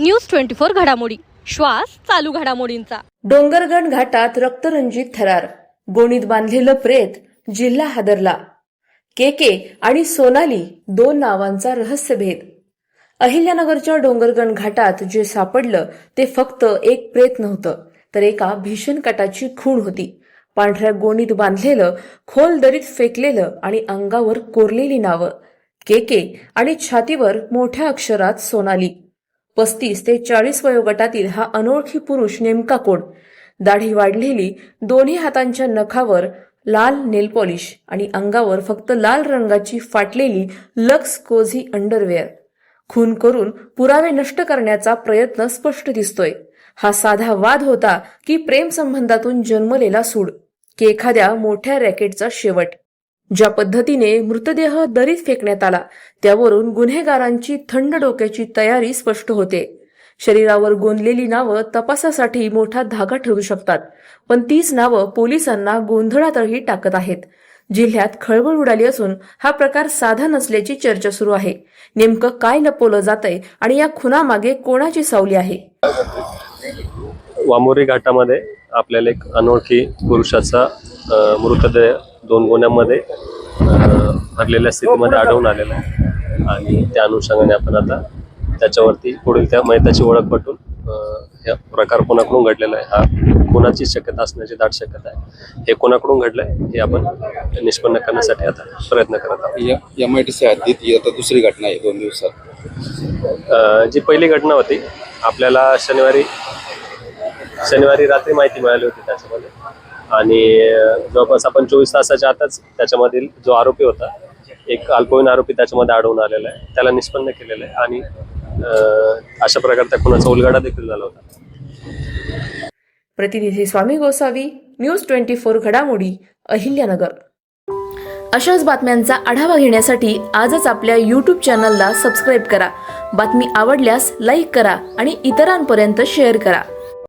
News twenty four घडामोडी. श्वास चालू घडामोडींचा. डोंगरगण घाटात रक्तरंजित थरार. गोणीत बांधलेलं प्रेत जिल्हा हादरला. के के आणि सोनाली दोन नावांचा रहस्यभेद अहिल्यानगरच्या डोंगरगण घाटात जे सापडलं ते फक्त एक प्रेत नव्हतं तर एका भीषण कटाची खूण होती. पांढऱ्या गोणीत बांधलेलं खोल दरीत फेकलेलं आणि अंगावर कोरलेली नावं. के के आणि छातीवर मोठ्या अक्षरात सोनाली. पस्तीस ते चाळीस वयोगटातील हा अनोळखी पुरुष नेमका कोण? दाढी वाढलेली दोन्ही हातांच्या नखावर लाल नेल पॉलिश आणि अंगावर फक्त लाल रंगाची फाटलेली लक्स कोझी अंडरवेअर. खून करून पुरावे नष्ट करण्याचा प्रयत्न स्पष्ट दिसतोय. हा साधा वाद होता की प्रेम संबंधातून जन्मलेला सूड की एखाद्या मोठ्या रॅकेटचा शेवट. ज्या पद्धतीने मृतदेह दरीत फेकण्यात आला त्यावरून गुन्हेगारांची थंड डोक्याची तयारी स्पष्ट होते. शरीरावर गोंदलेली नावं तपासासाठी मोठा धागा ठरू शकतात पण तीच नावं पोलिसांना गोंधळातही टाकत आहेत. जिल्ह्यात खळबळ उडाली असून हा प्रकार साधा नसल्याची चर्चा सुरू आहे. नेमकं काय लपवलं जातंय आणि या खुनामागे कोणाची सावली आहे? वामोरी घाटामध्ये आपल्याला एक अनोळखी पुरुषाचा मृतदेह दोन गोण्यामध्ये भरलेल्या स्थितीमध्ये आढळून आलेला आहे. आणि त्या अनुषंगाने आपण आता त्याच्यावरती पुढील त्या मैताची ओळख पटून हा प्रकार कोणाकडून घडलेला आहे हा कोणाची शक्यता असण्याची दाट शक्यता आहे हे कोणाकडून घडलंय हे आपण निष्पन्न करण्यासाठी आता प्रयत्न करत आहोत. एम आय टी सी हद्दीत ही आता दुसरी घटना आहे दोन दिवसात. जी पहिली घटना होती आपल्याला शनिवारी शनिवारी रात्री माहिती मिळाली होती त्याच्यामध्ये. आणि जवळपास आपण चोवीस तासाच्या आतच त्याच्यामधील जो आरोपी होता एक अल्पवयीन आरोपी त्याच्यामध्ये आढळून आलेला आहे. त्याला निष्पन्न केलेलं आहे आणि अशा प्रकारचा खुनाचा उलगडा देखील झाला होता. प्रतिनिधी Swami Gosavi news twenty four घडामोडी अहिल्यानगर. अशाच बातम्यांचा आढावा घेण्यासाठी आजच आपल्या यूट्यूब चॅनलला सबस्क्राईब करा. बातमी आवडल्यास लाईक करा आणि इतरांपर्यंत शेअर करा.